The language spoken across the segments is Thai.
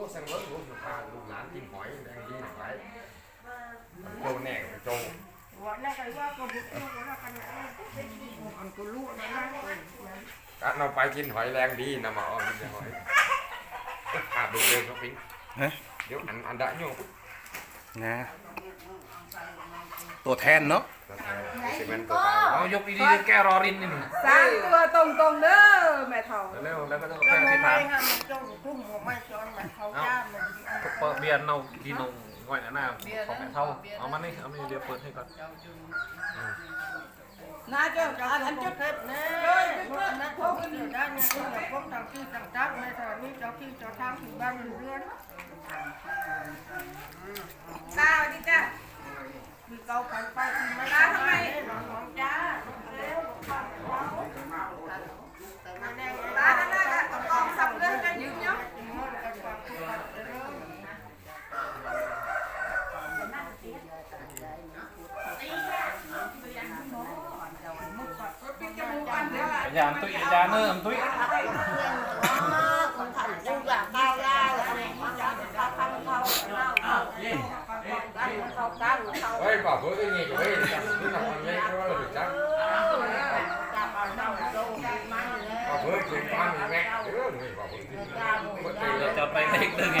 รู้สังเวิร์รู้สุภาพลูกหลานกินหอยแดงดีหน่อยโจแน่โจว่าแล้วก็ว่าก็บุกลูกว่ากันอันก็ลูกนะนะการเราไปกินหอยแรงดีนะมาอ้อมกินหอยอาบดูเดินก็ปิ้งฮะเดี๋ยวอันอันได้โยกนะ ตัวแทนเนาะสิมันตัวตายเอายกดีๆแกรอรินนี่หนึ่งสามตัวตรงตรงเด้อแม่เฒ่าเร็วๆแล้วก็ต้องก็แป้งไม่ที่ไม่ทานห้ามจงทุ่มหัวไม่จอนมันเขาจ้ามันเปิดเบียร์เอาดีนงง่อยหน้าของแม่เท่าเอามานี่เอามาเดี๋ยวเปิดให้ก่อนน่าจะอันอันจะเพ็บแน่พวกนั้นพวกอยู่ด้านนี้พวกต่างที่ต่างจักในตอนนี้เจ้าที่เจ้าทางที่บ้านอยู่เรือนตาดิจ้ามีเกาพันไปไม่ตาทำไมน้องจ้าเร็วตาทำไมก็ต้องออกสับเรื่องกันยืมเนาะ ยานตุ้ยยานเนิ่มตุ้ยเฮ้ยบอกตัวนี้ก็เฮ้ยนี่หนักมันเล็กก็เลยจังบอกเพื่อนกินความมีแม็กเออนี่บอกเพื่อนกินมันตีเลยจะไปเล็กตึงไง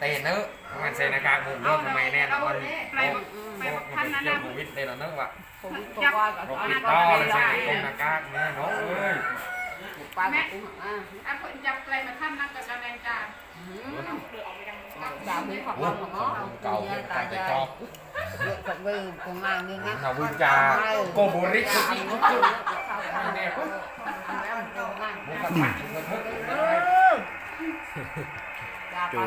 เตะเนื้อมันใส่หน้ากากหุ่นรอดทำไมแน่นอนไปไปพันนั้นนะ โควิดเลยเหรอเนื้อวะโรคติดต่อเลยใส่ตรงหน้ากากเนี่ยเนาะเอ้ยอะคนจับอะไรมาท่านนักกับการแรงจานโอ้เก่าเป็นการไปจอบเราวิจาโกโบริคุกิคุกิเนี่ยมุกกระตักมุกกระทุก